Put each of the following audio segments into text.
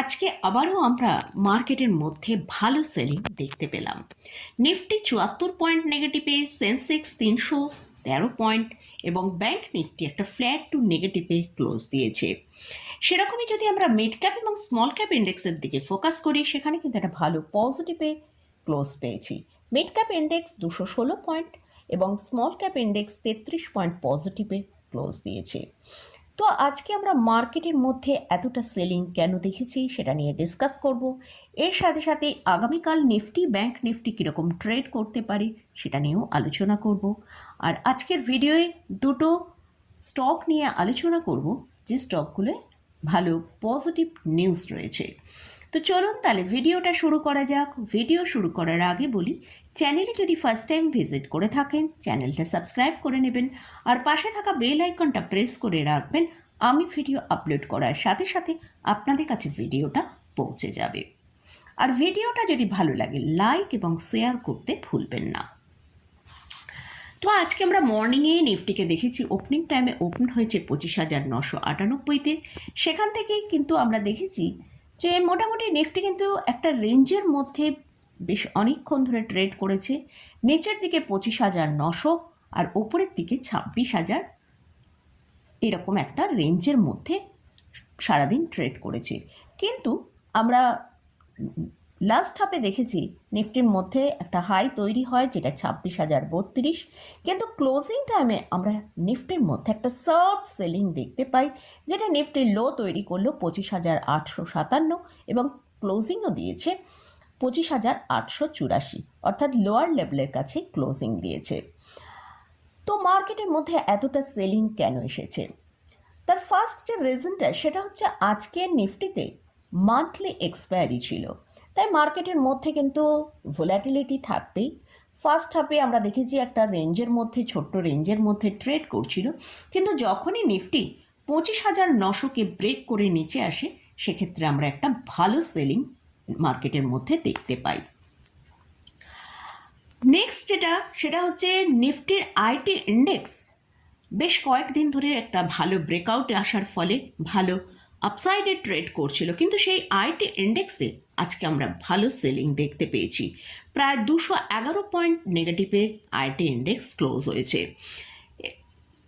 আজকে আবারও আমরা মার্কেটের মধ্যে ভালো সেলিং দেখতে পেলাম। নিফটি চুয়াত্তর পয়েন্ট নেগেটিভে সেন্সেক্স তিনশো তেরো পয়েন্ট এবং ব্যাংক নিফটি একটা ফ্ল্যাট টু নেগেটিভে ক্লোজ দিয়েছে। সেরকমই যদি আমরা মিড ক্যাপ এবং স্মল ক্যাপ ইন্ডেক্সের দিকে ফোকাস করি, সেখানে কিন্তু একটা ভালো পজিটিভে ক্লোজ পেয়েছি। মিড ক্যাপ ইন্ডেক্স দুশো ষোলো পয়েন্ট এবং স্মল ক্যাপ ইন্ডেক্স তেত্রিশ পয়েন্ট পজিটিভে ক্লোজ দিয়েছে। তো আজকে আমরা মার্কেটের মধ্যে এতটা সেলিং কেন দেখেছি সেটা নিয়ে ডিসকাস করব। এর সাথে সাথে আগামীকাল নিফটি ব্যাংক নিফটি কীরকম ট্রেড করতে পারে সেটা নিয়েও আলোচনা করব। আর আজকের ভিডিওয়ে দুটো স্টক নিয়ে আলোচনা করব, যে স্টকগুলো ভালো পজিটিভ নিউজ রয়েছে। তো চলুন তাহলে ভিডিওটা শুরু করা যাক। ভিডিও শুরু করার আগে বলি চ্যানেলে যদি ফার্স্ট টাইম ভিজিট করে থাকেন, চ্যানেলটা সাবস্ক্রাইব করে নেবেন আর পাশে থাকা বেল আইকনটা প্রেস করে রাখবেন। আমি ভিডিও আপলোড করার সাথে সাথে আপনাদের কাছে ভিডিওটা পৌঁছে যাবে। আর ভিডিওটা যদি ভালো লাগে লাইক এবং শেয়ার করতে ভুলবেন না। তো আজকে আমরা মর্নিংয়ে নিফটিকে দেখেছি। ওপেনিং টাইমে ওপেন হয়েছে পঁচিশ হাজার নশো আটানব্বইতে। সেখান থেকেই কিন্তু আমরা দেখেছি যে মোটামুটি নিফটি কিন্তু একটা রেঞ্জের মধ্যে বেশ অনেকক্ষণ ধরে ট্রেড করেছে। নিচের দিকে পঁচিশ হাজার নশো আর ওপরের দিকে ছাব্বিশ হাজার। এরকম একটা রেঞ্জের মধ্যে সারাদিন ট্রেড করেছে। কিন্তু আমরা লাস্ট হাফে দেখেছি নিফটির মধ্যে একটা হাই তৈরি হয় যেটা ছাব্বিশ হাজার বত্রিশ। কিন্তু ক্লোজিং টাইমে আমরা নিফটির মধ্যে একটা সার্ভ সেলিং দেখতে পাই, যেটা নিফটির লো তৈরি করল পঁচিশ হাজার আটশো সাতান্ন এবং ক্লোজিংও দিয়েছে। পঁচিশ হাজার আটশো চুরাশি, অর্থাৎ লোয়ার লেভেলের কাছে ক্লোজিং দিয়েছে। তো মার্কেটের মধ্যে এতটা সেলিং কেন এসেছে? তার ফার্স্ট যে রিজনটা সেটা হচ্ছে আজকে নিফটিতে মান্থলি এক্সপায়ারি ছিল। তাই মার্কেটের মধ্যে কিন্তু ভোলাটিলিটি থাকবেই। ফার্স্ট হাফে আমরা দেখেছি একটা রেঞ্জের মধ্যে, ছোট্ট রেঞ্জের মধ্যে ট্রেড করছিল। কিন্তু যখনই নিফটি পঁচিশ হাজার নশোকে ব্রেক করে নিচে আসে, সেক্ষেত্রে আমরা একটা ভালো সেলিং মার্কেটের মধ্যে দেখতে পাই। নেক্সট যেটা, সেটা হচ্ছে নিফটির আইটি ইন্ডেক্স বেশ কয়েকদিন ধরে একটা ভালো ব্রেকআউটে আসার ফলে ভালো আপসাইডে ট্রেড করছিল, কিন্তু সেই আইটি ইন্ডেক্সে আজকে আমরা ভালো সেলিং দেখতে পেয়েছি। প্রায় দুশো এগারো পয়েন্ট নেগেটিভে আইটি ইন্ডেক্স ক্লোজ হয়েছে।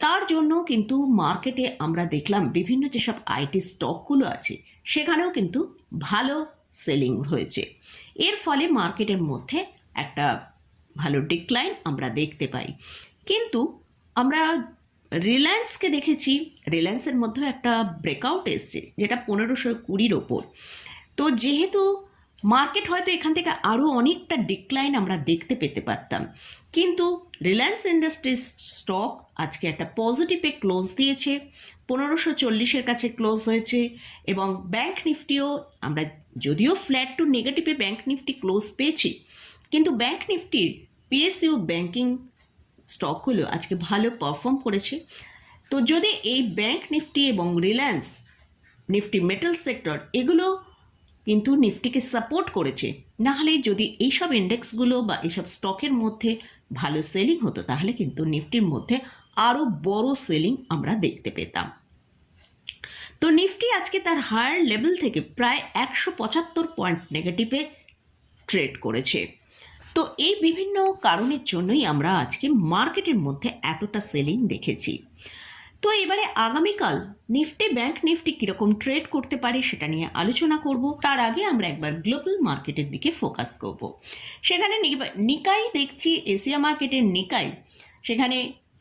তার জন্য কিন্তু মার্কেটে আমরা দেখলাম বিভিন্ন যেসব আইটি স্টকগুলো আছে, সেখানেও কিন্তু ভালো সেলিং হয়েছে। এর ফলে মার্কেটের মধ্যে একটা ভালো ডিক্লাইন আমরা দেখতে পাই। কিন্তু আমরা রিলায়েন্সকে দেখেছি রিলায়েন্সের মধ্যে একটা ব্রেকআউট এসছে, যেটা পনেরোশো কুড়ির ওপর। তো যেহেতু মার্কেট হয়তো এখান থেকে আরও অনেকটা ডিক্লাইন আমরা দেখতে পেতে পারতাম, কিন্তু রিলায়েন্স ইন্ডাস্ট্রিজ স্টক আজকে একটা পজিটিভে ক্লোজ দিয়েছে, পনেরোশো চল্লিশের কাছে ক্লোজ হয়েছে এবং ব্যাংক নিফটিও আমরা যদিও ফ্ল্যাট টু নেগেটিভে ব্যাঙ্ক নিফটি ক্লোজ পেয়েছি, কিন্তু ব্যাঙ্ক নিফটির পিএসইউ ব্যাঙ্কিং স্টকগুলো আজকে ভালো পারফর্ম করেছে। তো যদি এই ব্যাঙ্ক নিফটি এবং রিলায়েন্স, নিফটি মেটাল সেক্টর এগুলো কিন্তু নিফটিকে সাপোর্ট করেছে নাহলে যদি এইসব ইন্ডেক্সগুলো বা এইসব স্টকের মধ্যে ভালো সেলিং হতো, তাহলে কিন্তু নিফটির মধ্যে আরও বড় সেলিং আমরা দেখতে পেতাম। তো নিফটি আজকে তার হায়ার লেভেল থেকে প্রায় একশো পঁচাত্তর পয়েন্ট নেগেটিভে ট্রেড করেছে। তো এই বিভিন্ন কারণের জন্যই আমরা আজকে মার্কেটের মধ্যে এতটা সেলিং দেখেছি। তো এবারে আগামীকাল নিফটি ব্যাংক নিফটি কীরকম ট্রেড করতে পারে সেটা নিয়ে আলোচনা করব। তার আগে আমরা একবার গ্লোবাল মার্কেটের দিকে ফোকাস করব। সেখানে নিকাই দেখছি এশিয়া মার্কেটের নিকাই। সেখানে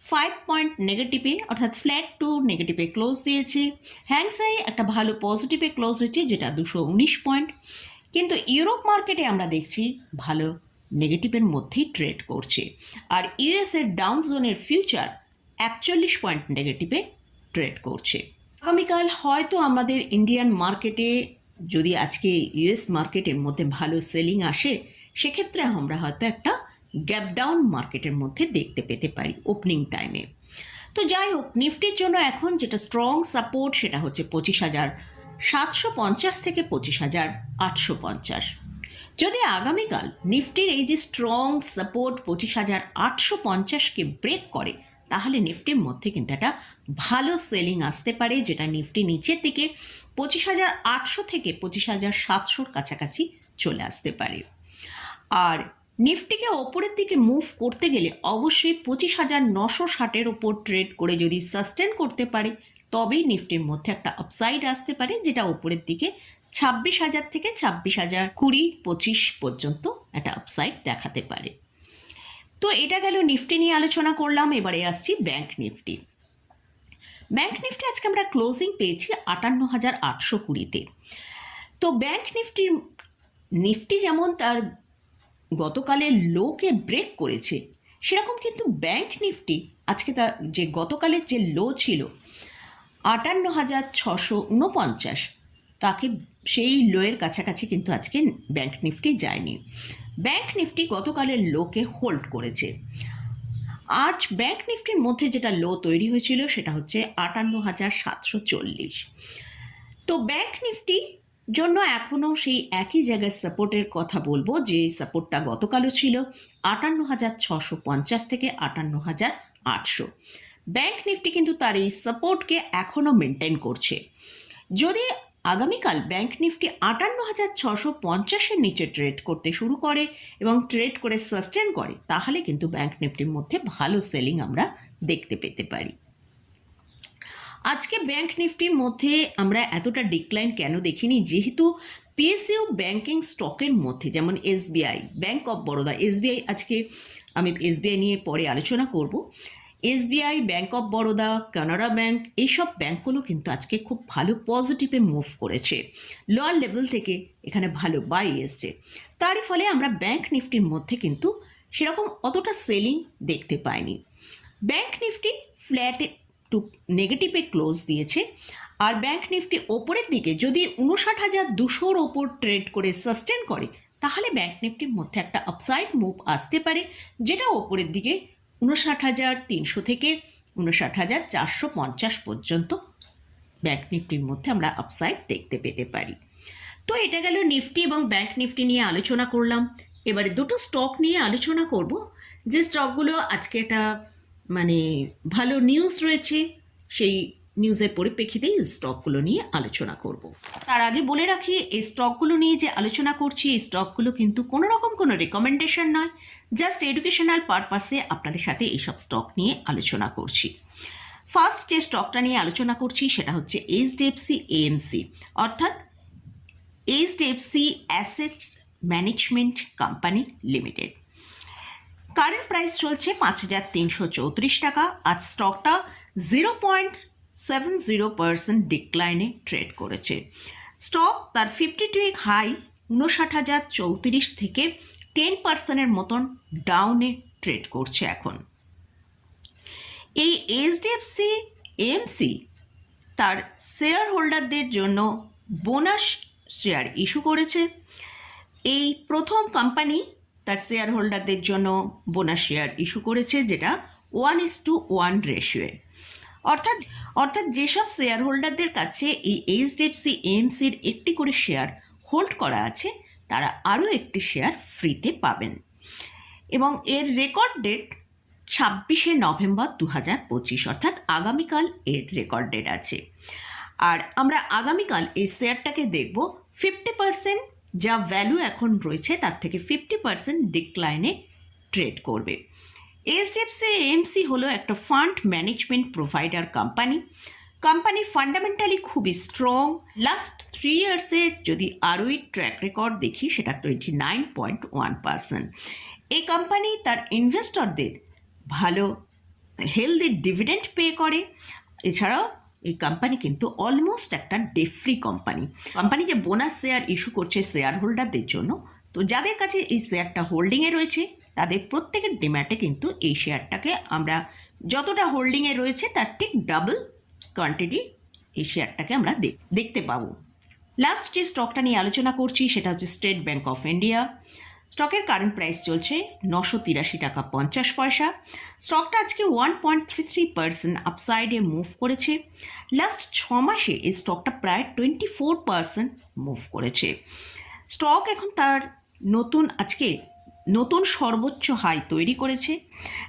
ফাইভ পয়েন্ট নেগেটিভে অর্থাৎ ফ্ল্যাট টু নেগেটিভে ক্লোজ দিয়েছে। হ্যাংসাই একটা ভালো পজিটিভে ক্লোজ হয়েছে, যেটা দুশো উনিশ পয়েন্ট কিন্তু ইউরোপ মার্কেটে আমরা দেখছি ভালো নেগেটিভের মধ্যেই ট্রেড করছে। আর ইউএসের ডাউন জোনের ফিউচার একচল্লিশ পয়েন্ট নেগেটিভে ট্রেড করছে। আগামীকাল হয়তো আমাদের ইন্ডিয়ান মার্কেটে যদি আজকে ইউএস মার্কেটের মধ্যে ভালো সেলিং আসে, সেক্ষেত্রে আমরা হয়তো একটা গ্যাপ ডাউন মার্কেটের মধ্যে দেখতে পেতে পারি ওপেনিং টাইমে তো যাই হোক, নিফটির জন্য এখন যেটা স্ট্রং সাপোর্ট সেটা হচ্ছে পঁচিশ হাজার সাতশো পঞ্চাশ থেকে পঁচিশ হাজার আটশো পঞ্চাশ। যদি আগামীকাল নিফটির এই যে স্ট্রং সাপোর্ট পঁচিশ হাজার আটশো পঞ্চাশকে ব্রেক করে, তাহলে নিফটির মধ্যে কিন্তু একটা ভালো সেলিং আসতে পারে, যেটা নিফটি নিচের দিকে পঁচিশ হাজার আটশো থেকে পঁচিশ হাজার সাতশোর কাছাকাছি চলে আসতে পারে। আর নিফটিকে ওপরের দিকে মুভ করতে গেলে অবশ্যই পঁচিশ হাজার নশো ষাটের ওপর ট্রেড করে যদি সাস্টেন করতে পারে, তবেই নিফটির মধ্যে একটা আপসাইড আসতে পারে, যেটা ওপরের দিকে ছাব্বিশ হাজার থেকে ছাব্বিশ হাজার কুড়ি পঁচিশ পর্যন্ত একটা আপসাইড দেখাতে পারে। তো এটা গেল নিফটি নিয়ে আলোচনা করলাম, এবারে আসছি ব্যাংক নিফটি। ব্যাংক নিফটি আজকে আমরা ক্লোজিং পেয়েছি আটান্ন হাজার আটশো কুড়িতে। তো ব্যাংক নিফটির, নিফটি যেমন তার গতকালের লোকে ব্রেক করেছে। সেরকম কিন্তু ব্যাংক নিফটি আজকে তার যে গতকালের যে লো ছিল আটান্ন হাজার ছশো উনপঞ্চাশ। তাকে সেই লোয়ের কাছাকাছি কিন্তু আজকে ব্যাংক নিফটি যায়নি। ব্যাংক নিফটি গতকালের লোকে হোল্ড করেছে। আজ ব্যাংক নিফটির মধ্যে যেটা লো তৈরি হয়েছিল সেটা হচ্ছে আটান্ন হাজার সাতশো চল্লিশ। তো ব্যাংক নিফটি জন্য এখনও সেই একই জায়গায় সাপোর্টের কথা বলব, যে সাপোর্টটা গতকালও ছিল আটান্ন হাজার ছশো পঞ্চাশ থেকে আটান্ন হাজার আটশো। ব্যাংক নিফটি কিন্তু তার এই সাপোর্টকে এখনও মেনটেন করছে। যদি আগামীকাল ব্যাংক নিফটি আটান্ন হাজার ছশো পঞ্চাশের নিচে ট্রেড করতে শুরু করে এবং ট্রেড করে সাস্টেন করে, তাহলে কিন্তু ব্যাংক নিফটির মধ্যে ভালো সেলিং আমরা দেখতে পেতে পারি। আজকে ব্যাংক নিফটির মধ্যে আমরা এতটা ডিক্লাইন কেন দেখিনি? যেহেতু পিএসইউ ব্যাংকিং স্টকের মধ্যে, যেমন SBI bank of Baroda SBI আজকে আমি এসবিআই নিয়ে পরে আলোচনা করব। SBI bank of Baroda Canada bank এইসব ব্যাংকগুলো কিন্তু আজকে খুব ভালো পজিটিভে মুভ করেছে। লোয়ার লেভেল থেকে এখানে ভালো বাই এসছে। তারই ফলে আমরা ব্যাংক নিফটির মধ্যে কিন্তু সেরকম অতটা সেলিং দেখতে পাইনি। ব্যাংক নিফটি ফ্ল্যাটে টু নেগেটিভে ক্লোজ দিয়েছে। আর ব্যাংক নিফটি ওপরের দিকে যদি উনষাট হাজার দুশোর ওপর ট্রেড করে সাস্টেন করে, তাহলে ব্যাংক নিফটির মধ্যে একটা আপসাইড মুভ আসতে পারে, যেটা ওপরের দিকে উনষাট হাজার তিনশো থেকে উনষাট হাজার চারশো পঞ্চাশ পর্যন্ত ব্যাংক নিফটির মধ্যে আমরা আপসাইড দেখতে পেতে পারি। তো এটা গেল নিফটি এবং ব্যাংক নিফটি নিয়ে আলোচনা করলাম। এবারে দুটো স্টক নিয়ে আলোচনা করব। যে স্টকগুলো আজকে একটা মানে ভালো নিউজ রয়েছে, সেই নিউজের পরিপ্রেক্ষিতেই এই স্টকগুলো নিয়ে আলোচনা করব। তার আগে বলে রাখি, এই স্টকগুলো নিয়ে যে আলোচনা করছি, এই স্টকগুলো কিন্তু কোনো রকম কোনো রেকমেন্ডেশন নয় জাস্ট এডুকেশনাল পারপাসে আপনাদের সাথে এইসব স্টক নিয়ে আলোচনা করছি। ফার্স্ট যে স্টকটা নিয়ে আলোচনা করছি, সেটা হচ্ছে এইচডিএফসি এএমসি অর্থাৎ HDFC assets management company limited current price চলছে পাঁচ হাজার তিনশো চৌত্রিশ টাকা। আর স্টকটা zero point seven zero percent ডিক্লাইনে trade করেছে। স্টক তার ফিফটি টু উইক হাই উনষাট হাজার চৌত্রিশ থেকে টেন পার্সেন্টের মতন ডাউনে ট্রেড করছে এখন। এই এইচডিএফসি এএমসি তার শেয়ার হোল্ডারদের জন্য বোনাস শেয়ার ইস্যু করেছে। এই প্রথম কোম্পানি তার শেয়ার হোল্ডারদের জন্য বোনাস শেয়ার ইস্যু করেছে, যেটা ওয়ান ইস টু ওয়ান রেশিওয়ে অর্থাৎ অর্থাৎ যেসব শেয়ার হোল্ডারদের কাছে এই এইচডিএফসি এমসির একটি করে শেয়ার হোল্ড করা আছে, তারা আরও একটি শেয়ার ফ্রিতে পাবেন। এবং এর রেকর্ড ডেট ছাব্বিশে নভেম্বর দু হাজার পঁচিশ, অর্থাৎ আগামীকাল এর রেকর্ড ডেট আছে। আর আমরা আগামীকাল এই শেয়ারটাকে দেখব ফিফটি পার্সেন্ট যা ভ্যালু এখন রয়েছে তার থেকে ফিফটি পার্সেন্ট ডিক্লাইনে ট্রেড করবে। এইচডিএফসি এমসি হলো একটা fund management provider company company fundamentally খুবই স্ট্রং লাস্ট থ্রি ইয়ার্সের যদি আরোই ট্র্যাক রেকর্ড দেখি, সেটা twenty nine point one percent এই কোম্পানি তার ইনভেস্টরদের ভালো হেলদি ডিভিডেন্ড পে করে। এছাড়াও এই কোম্পানি কিন্তু অলমোস্ট একটা ডেফ্রি কোম্পানি কোম্পানি যে বোনাস শেয়ার ইস্যু করছে শেয়ার হোল্ডারদের জন্য, তো যাদের কাছে এই শেয়ারটা হোল্ডিংয়ে রয়েছে, তাদের প্রত্যেকের ডিম্যাটে কিন্তু এই শেয়ারটাকে আমরা যতটা হোল্ডিংয়ে রয়েছে, তার ঠিক ডাবল কোয়ান্টিটি এই শেয়ারটাকে আমরা দেখ- দেখতে পাবো। লাস্ট যে স্টকটা নিয়ে আলোচনা করছি, সেটা হচ্ছে স্টেট ব্যাঙ্ক অফ ইন্ডিয়া স্টকের কারেন্ট প্রাইস চলছে নশো তিরাশি টাকা পঞ্চাশ পয়সা। স্টকটা আজকে one point three three percent আপসাইডে move করেছে। লাস্ট ছ মাসে এই স্টকটা প্রায় টোয়েন্টি ফোর পার্সেন্ট মুভ করেছে। স্টক এখন তার নতুন, আজকে নতুন সর্বোচ্চ হাই তৈরি করেছে।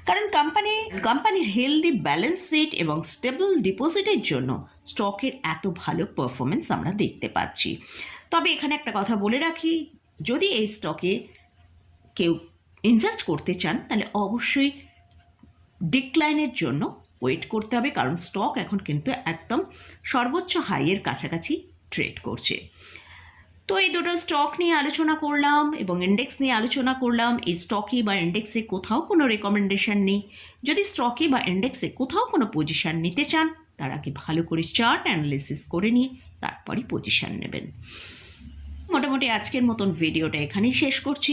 কারণ কোম্পানি কোম্পানির হেলদি ব্যালেন্স শিট এবং স্টেবল ডিপোজিটের জন্য স্টকের এত ভালো পারফরমেন্স আমরা দেখতে পাচ্ছি। তবে এখানে একটা কথা বলে রাখি, যদি এই স্টকে কেউ ইনভেস্ট করতে চান, তাহলে অবশ্যই ডিক্লাইনের জন্য ওয়েট করতে হবে, কারণ স্টক এখন কিন্তু একদম সর্বোচ্চ হাইয়ের কাছাকাছি ট্রেড করছে। তো এই দুটো স্টক নিয়ে আলোচনা করলাম এবং ইন্ডেক্স নিয়ে আলোচনা করলাম, এই স্টকে বা ইন্ডেক্সে কোথাও কোনো রেকমেন্ডেশন নেই। যদি স্টকে বা ইন্ডেক্সে কোথাও কোনো পজিশান নিতে চান, তার আগে ভালো করে চার্ট অ্যানালিসিস করে নিয়ে তারপরই পজিশান নেবেন। মোটামুটি আজকের মতন ভিডিওটা এখানেই শেষ করছি।